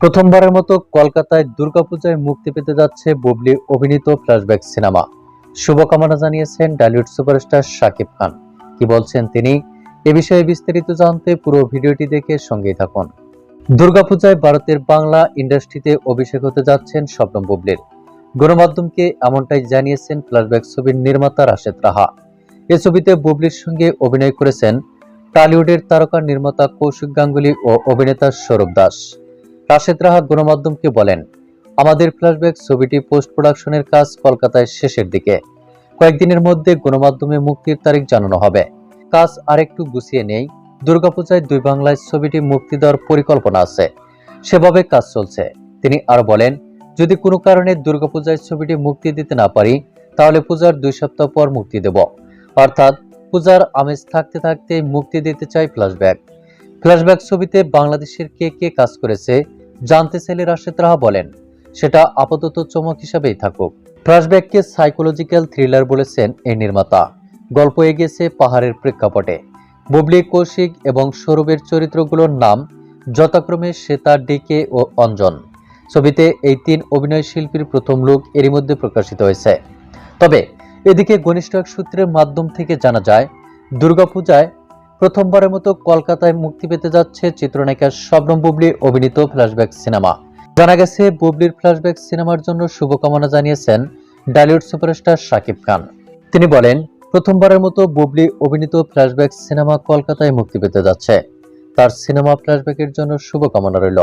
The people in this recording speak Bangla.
প্রথমবারের মতো কলকাতায় দুর্গাপূজায় মুক্তি পেতে যাচ্ছে বুবলি অভিনীত ফ্ল্যাশব্যাক সিনেমা। শুভকামনা জানিয়েছেন ডালিউড সুপারস্টার শাকিব খান। কি বলছেন তিনি? এ বিষয়ে বিস্তারিত জানতে পুরো ভিডিওটি দেখে সঙ্গেই থাকুন। দুর্গাপূজায় ভারতের বাংলা ইন্ডাস্ট্রিতে অভিষেক হতে যাচ্ছেন শবনম বুবলির। গণমাধ্যমকে এমনটাই জানিয়েছেন ফ্ল্যাশব্যাক ছবির নির্মাতা রাশেদ রাহা। এ ছবিতে বুবলির সঙ্গে অভিনয় করেছেন টলিউডের তারকা নির্মাতা কৌশিক গাঙ্গুলি ও অভিনেতা সৌরভ দাস। রাশেদ রাহা গণমাধ্যমকে বলেন, আমাদের ফ্ল্যাশব্যাক ছবিটি পোস্ট প্রোডাকশনের কাজ কলকাতায় শেষের দিকে। কয়েকদিনের মধ্যে গণমাধ্যমে মুক্তির তারিখ জানানো হবে। কাজ আরেকটু গুছিয়ে নেই। দুর্গাপূজায় দুই বাংলায় ছবিটি মুক্তি দেওয়ার পরিকল্পনা আছে। সেভাবে কাজ চলছে। তিনি আরও বলেন, যদি কোনো কারণে দুর্গাপূজায় ছবিটি মুক্তি দিতে না পারি, তাহলে পূজার দুই সপ্তাহ পর মুক্তি দেব। অর্থাৎ, পূজার আমেজ থাকতে থাকতে মুক্তি দিতে চাই ফ্ল্যাশব্যাক ফ্ল্যাশব্যাক ছবিতে বাংলাদেশের কে কে কাজ করেছে জানতে চাইলে রাশেদ রাহা বলেন, সেটা আপাতত চমক হিসাবেই থাকুক। ফ্ল্যাশব্যাককে সাইকোলজিক্যাল থ্রিলার বলেছেন এই নির্মাতা। গল্প এগিয়েছে পাহাড়ের প্রেক্ষাপটে। বুবলি কৌশিক এবং সৌরভের চরিত্রগুলোর নাম যথাক্রমে শ্বেতা ডিকে ও অঞ্জন। ছবিতে এই তিন অভিনয় শিল্পীর প্রথম লুক এরই মধ্যে প্রকাশিত হয়েছে। তবে এদিকে ঘনিষ্ঠ এক সূত্রের মাধ্যম থেকে জানা যায়, দুর্গাপূজায় প্রথমবারের মতো কলকাতায় মুক্তি পেতে যাচ্ছে চিত্রনায়িকা শবনম বুবলি অভিনীত ফ্ল্যাশব্যাক সিনেমা। জানা গেছে, বুবলির ফ্ল্যাশব্যাক সিনেমার জন্য শুভকামনা জানিয়েছেন ডালিউড সুপারস্টার শাকিব খান। তিনি বলেন, প্রথমবারের মতো বুবলি অভিনীত ফ্ল্যাশব্যাক সিনেমা কলকাতায় মুক্তি পেতে যাচ্ছে। তার সিনেমা ফ্ল্যাশব্যাকের জন্য শুভকামনা রইল।